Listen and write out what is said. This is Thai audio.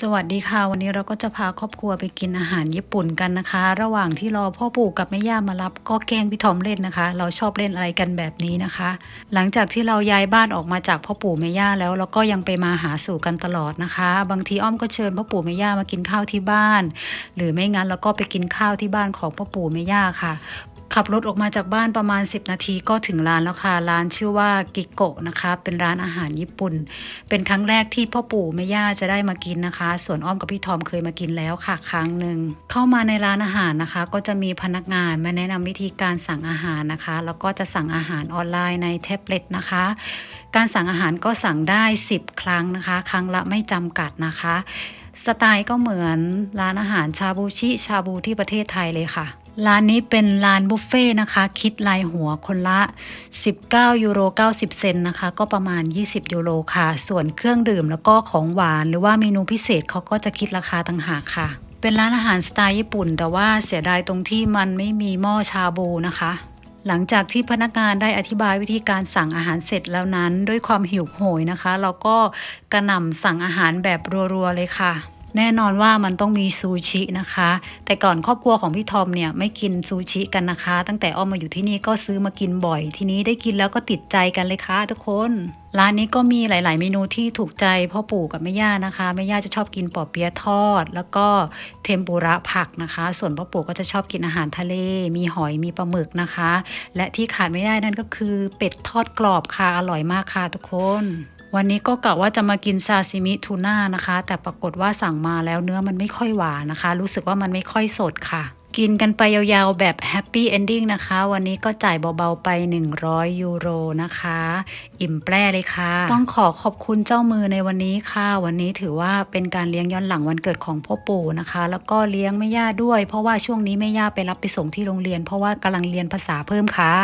สวัสดีค่ะ วันนี้เราก็จะพาครอบครัวไปกินอาหารญี่ปุ่นกันนะคะ ระหว่างที่รอพ่อปู่กับแม่ย่ามารับ ก็แกล้งพี่ทอมเล่นนะคะ เราชอบเล่นอะไรกันแบบนี้นะคะ หลังจากที่เราย้ายบ้านออกมาจากพ่อปู่แม่ย่าแล้วเราก็ยังไปมาหาสู่กันตลอดนะคะ บางทีอ้อมก็เชิญพ่อปู่แม่ย่ามากินข้าวที่บ้าน หรือไม่งั้นเราก็ไปกินข้าวที่บ้านของพ่อปู่แม่ย่าค่ะ ขับรถออกมาจากบ้านประมาณ 10 นาทีก็ถึงร้านแล้วค่ะ ร้านชื่อว่ากิโกะนะคะ เป็นร้านอาหารญี่ปุ่น เป็นครั้งแรกที่พ่อปู่แม่ย่าจะได้มากินนะคะ ส่วนอ้อมกับพี่ทอมเคยมากินแล้วค่ะ ครั้งหนึ่ง เข้ามาในร้านอาหารนะคะ ก็จะมีพนักงานมาแนะนำวิธีการสั่งอาหารนะคะ แล้วก็จะสั่งอาหารออนไลน์ในแท็บเล็ตนะคะ การสั่งอาหารก็สั่งได้ 10 ครั้งนะคะ ครั้งละไม่จำกัดนะคะ สไตล์ก็เหมือนร้านอาหารชาบูชิชาบูที่ประเทศไทยเลยค่ะ ร้านนี้เป็นร้านบุฟเฟ่ต์นะคะ คิดรายหัวคนละ 19 ยูโร 90 เซนนะคะ ก็ประมาณ 20 ยูโรค่ะ ส่วนเครื่องดื่มแล้วก็ของหวาน หรือว่าเมนูพิเศษเขาก็จะคิดราคาต่างหากค่ะ เป็นร้านอาหารสไตล์ญี่ปุ่น แต่ว่าเสียดายตรงที่มันไม่มีหม้อชาบูนะคะ หลังจากที่พนักงานได้อธิบายวิธีการสั่งอาหารเสร็จแล้วนั้น ด้วยความหิวโหยนะคะ เราก็กระหน่ำสั่งอาหารแบบรัวๆเลยค่ะ แน่นอนว่ามันต้องมีซูชินะคะ แต่ก่อนครอบครัวของพี่ทอมเนี่ยไม่กินซูชิกันนะคะ ตั้งแต่อ้อมมาอยู่ที่นี่ก็ซื้อมากินบ่อย ทีนี้ได้กินแล้วก็ติดใจกันเลยค่ะทุกคนร้านนี้ก็มีหลาย ๆ เมนูที่ถูกใจพ่อปู่กับแม่ย่านะคะแม่ย่าจะชอบกินปอเปี๊ยะทอด แล้วก็เทมปุระผักนะคะ ส่วนพ่อปู่ก็จะชอบกินอาหารทะเล มีหอยมีปลาหมึกนะคะ และที่ขาดไม่ได้นั่นก็คือเป็ดทอดกรอบค่ะอร่อยมากค่ะทุกคน วันนี้ก็กะว่าจะมากินซาซิมิทูน่านะคะ แต่ปรากฏว่าสั่งมาแล้วเนื้อมันไม่ค่อยหวานนะคะ รู้สึกว่ามันไม่ค่อยสดค่ะ กินกันไปยาวๆแบบแฮปปี้เอนดิ้งนะคะ วันนี้ก็จ่ายเบาๆไป 100 ยูโรนะคะ อิ่มแปร่เลยค่ะ ต้องขอขอบคุณเจ้ามือในวันนี้ค่ะ วันนี้ถือว่าเป็นการเลี้ยงย้อนหลังวันเกิดของพ่อปู่นะคะ แล้วก็เลี้ยงแม่ย่าด้วย เพราะว่าช่วงนี้แม่ย่าไปรับไปส่งที่โรงเรียน เพราะว่ากำลังเรียนภาษาเพิ่มค่ะ